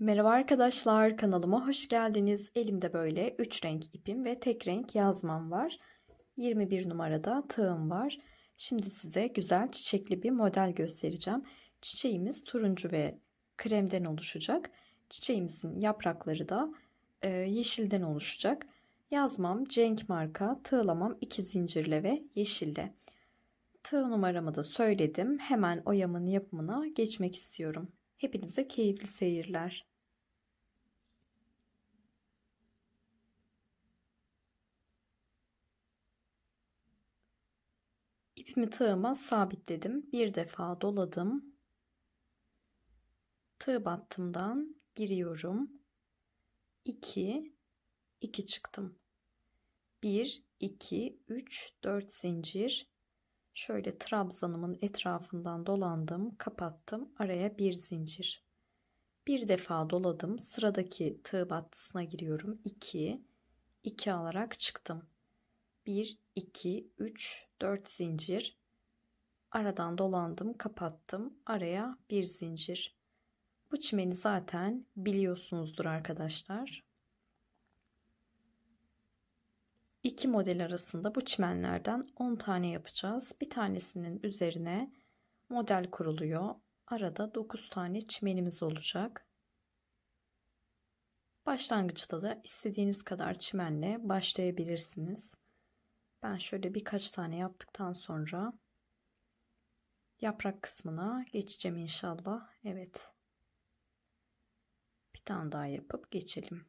Merhaba arkadaşlar, kanalıma hoş geldiniz. Elimde böyle 3 renk ipim ve tek renk yazmam var. 21 numarada tığım var. Şimdi size güzel çiçekli bir model göstereceğim. Çiçeğimiz turuncu ve kremden oluşacak. Çiçeğimizin yaprakları da e, yeşilden oluşacak. Yazmam Cenk marka, tığlamam 2 zincirle ve yeşille. Tığ numaramı da söyledim. Hemen oyamın yapımına geçmek istiyorum. Hepinize keyifli seyirler. İpimi tığıma sabitledim. Bir defa doladım. Tığ battımdan giriyorum. 2 2 çıktım. 1 2 3 4 zincir. Şöyle trabzanımın etrafından dolandım, kapattım. Araya bir zincir. Bir defa doladım. Sıradaki tığ battısına giriyorum. 2 2 alarak çıktım. 1 2 3 4 zincir. Aradan dolandım, kapattım. Araya bir zincir. Bu çimeni zaten biliyorsunuzdur arkadaşlar. İki model arasında bu çimenlerden 10 tane yapacağız. Bir tanesinin üzerine model kuruluyor. Arada 9 tane çimenimiz olacak. Başlangıçta da istediğiniz kadar çimenle başlayabilirsiniz. Ben şöyle birkaç tane yaptıktan sonra yaprak kısmına geçeceğim inşallah. Evet. Bir tane daha yapıp geçelim.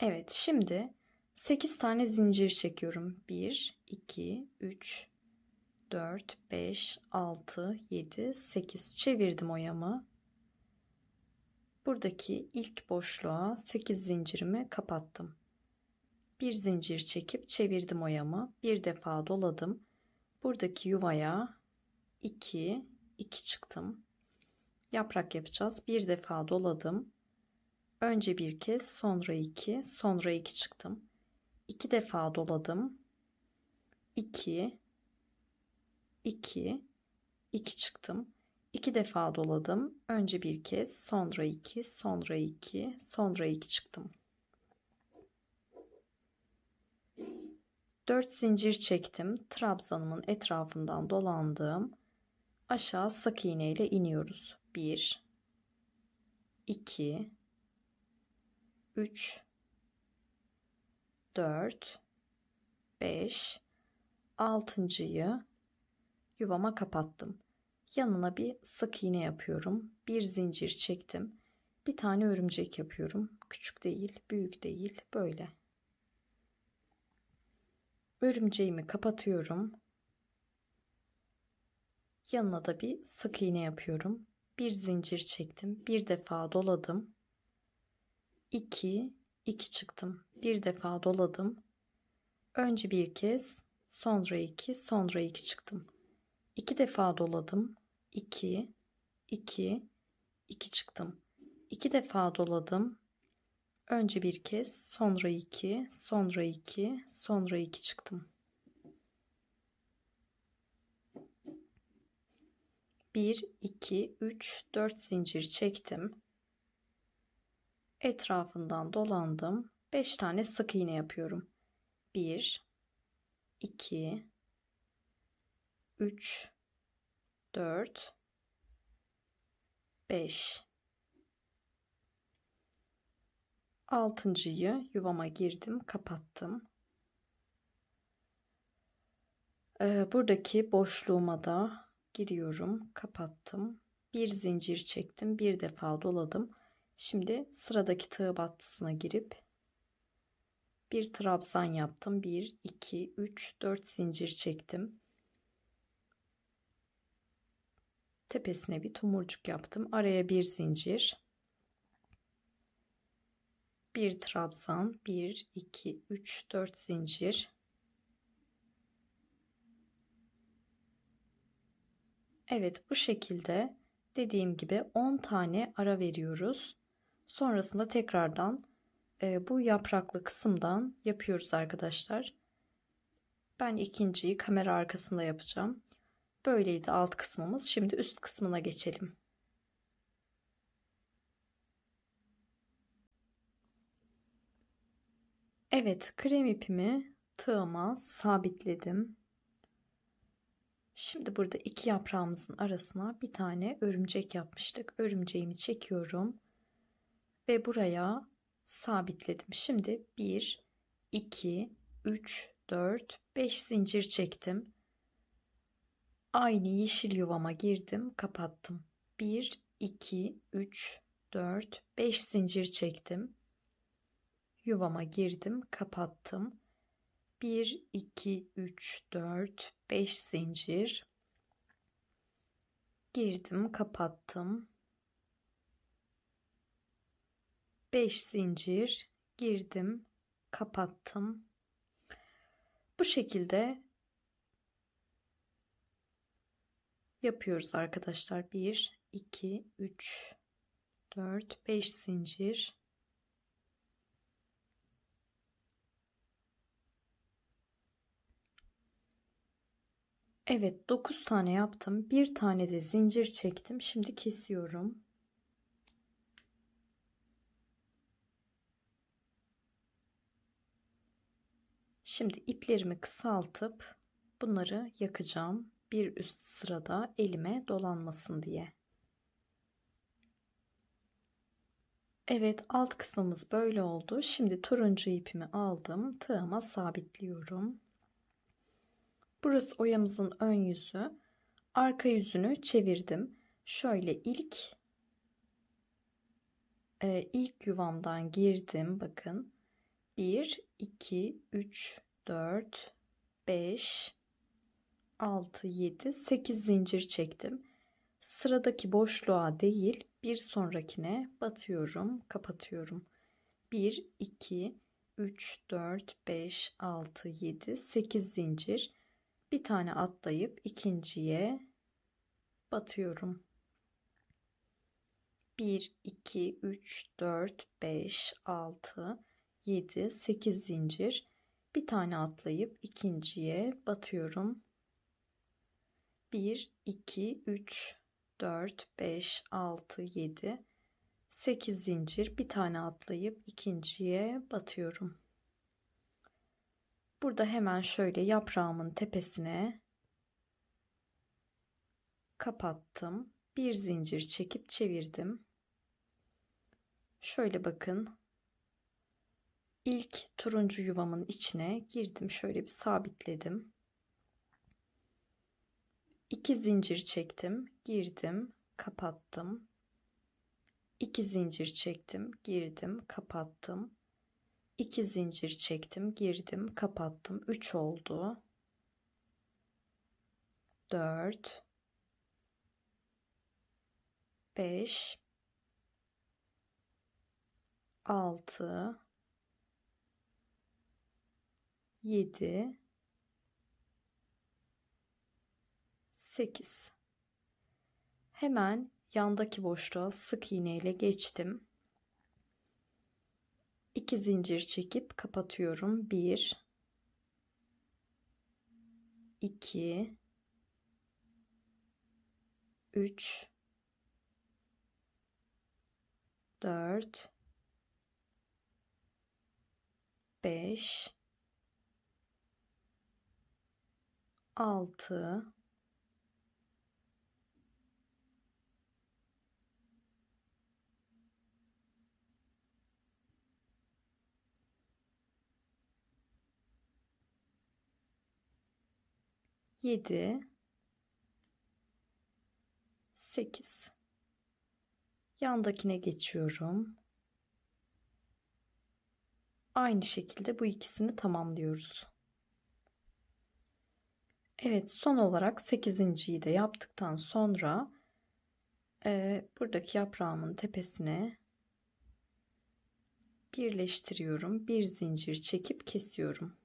Evet, şimdi 8 tane zincir çekiyorum. 1 2 3 4 5 6 7 8 çevirdim oyamı. Buradaki ilk boşluğa 8 zincirimi kapattım. Bir zincir çekip çevirdim oyamı. Bir defa doladım. Buradaki yuvaya 2 2 çıktım. Yaprak yapacağız. Bir defa doladım. Önce bir kez, sonra iki, sonra iki çıktım. İki defa doladım. İki, iki, iki çıktım. İki defa doladım. Önce bir kez, sonra iki, sonra iki, sonra iki çıktım. Dört zincir çektim. Trabzanımın etrafından dolandım. Aşağı sık iğne ile iniyoruz. Bir, iki, 3 4 5 altıncıyı yuvama kapattım. Yanına bir sık iğne yapıyorum. Bir zincir çektim. Bir tane örümcek yapıyorum. Küçük değil, büyük değil, böyle. Örümceğimi kapatıyorum. Yanına da bir sık iğne yapıyorum. Bir zincir çektim. Bir defa doladım. 2 2 çıktım. Bir defa doladım. Önce bir kez, sonra 2, sonra 2 çıktım. 2 defa doladım. 2 2 2 çıktım. 2 defa doladım. Önce bir kez, sonra 2, sonra 2, sonra 2 çıktım. 1 2 3 4 zincir çektim etrafından dolandım. 5 tane sık iğne yapıyorum. 1 2 3 4 5 Altıncıyı yuvama girdim, kapattım. Ee, buradaki boşluğuma da giriyorum, kapattım. Bir zincir çektim, bir defa doladım. Şimdi sıradaki tığ battısına girip bir trabzan yaptım. 1 2 3 4 zincir çektim. Tepesine bir tomurcuk yaptım. Araya bir zincir. Bir trabzan, 1 2 3 4 zincir. Evet, bu şekilde dediğim gibi 10 tane ara veriyoruz. Sonrasında tekrardan e, bu yapraklı kısımdan yapıyoruz arkadaşlar. Ben ikinciyi kamera arkasında yapacağım. Böyleydi alt kısmımız. Şimdi üst kısmına geçelim. Evet, krem ipimi tığıma sabitledim. Şimdi burada iki yaprağımızın arasına bir tane örümcek yapmıştık. Örümceğimi çekiyorum ve buraya sabitledim. Şimdi 1 2 3 4 5 zincir çektim. Aynı yeşil yuvama girdim, kapattım. 1 2 3 4 5 zincir çektim. Yuvama girdim, kapattım. 1 2 3 4 5 zincir girdim, kapattım. 5 zincir girdim, kapattım. Bu şekilde yapıyoruz arkadaşlar. 1 2 3 4 5 zincir Evet 9 tane yaptım. Bir tane de zincir çektim. Şimdi kesiyorum. Şimdi iplerimi kısaltıp bunları yakacağım. Bir üst sırada elime dolanmasın diye. Evet alt kısmımız böyle oldu. Şimdi turuncu ipimi aldım. Tığıma sabitliyorum. Burası oyamızın ön yüzü. Arka yüzünü çevirdim. Şöyle ilk e, ilk yuvamdan girdim. Bakın. 1, 2, 3, 4, 5, 6, 7, 8 zincir çektim. Sıradaki boşluğa değil bir sonrakine batıyorum, kapatıyorum. 1, 2, 3, 4, 5, 6, 7, 8 zincir bir tane atlayıp ikinciye batıyorum. 1 2 3 4 5 6 7 8 zincir bir tane atlayıp ikinciye batıyorum. 1 2 3 4 5 6 7 8 zincir bir tane atlayıp ikinciye batıyorum. Burada hemen şöyle yaprağımın tepesine kapattım. Bir zincir çekip çevirdim. Şöyle bakın. İlk turuncu yuvamın içine girdim. Şöyle bir sabitledim. İki zincir çektim. Girdim. Kapattım. İki zincir çektim. Girdim. Kapattım. 2 zincir çektim, girdim, kapattım. 3 oldu. 4 5 6 7 8 Hemen yandaki boşluğa sık iğne ile geçtim. 2 zincir çekip kapatıyorum. 1 2 3 4 5 6 7 8 yandakine geçiyorum. Aynı şekilde bu ikisini tamamlıyoruz. Evet son olarak 8.yi de yaptıktan sonra e, buradaki yaprağımın tepesine birleştiriyorum. Bir zincir çekip kesiyorum.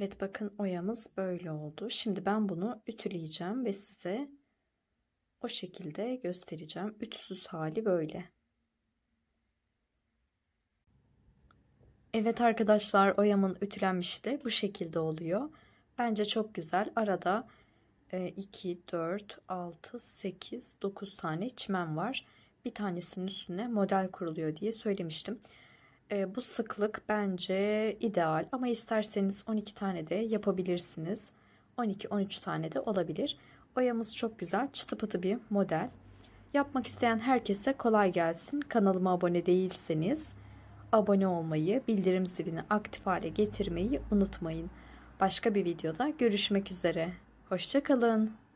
Evet bakın oyamız böyle oldu. Şimdi ben bunu ütüleyeceğim ve size o şekilde göstereceğim. Ütüsüz hali böyle. Evet arkadaşlar oyamın ütülenmişi de bu şekilde oluyor. Bence çok güzel. Arada 2, 4, 6, 8, 9 tane çimen var. Bir tanesinin üstüne model kuruluyor diye söylemiştim. E, bu sıklık bence ideal ama isterseniz 12 tane de yapabilirsiniz. 12-13 tane de olabilir. Oyamız çok güzel çıtı pıtı bir model. Yapmak isteyen herkese kolay gelsin. Kanalıma abone değilseniz abone olmayı, bildirim zilini aktif hale getirmeyi unutmayın. Başka bir videoda görüşmek üzere. Hoşçakalın.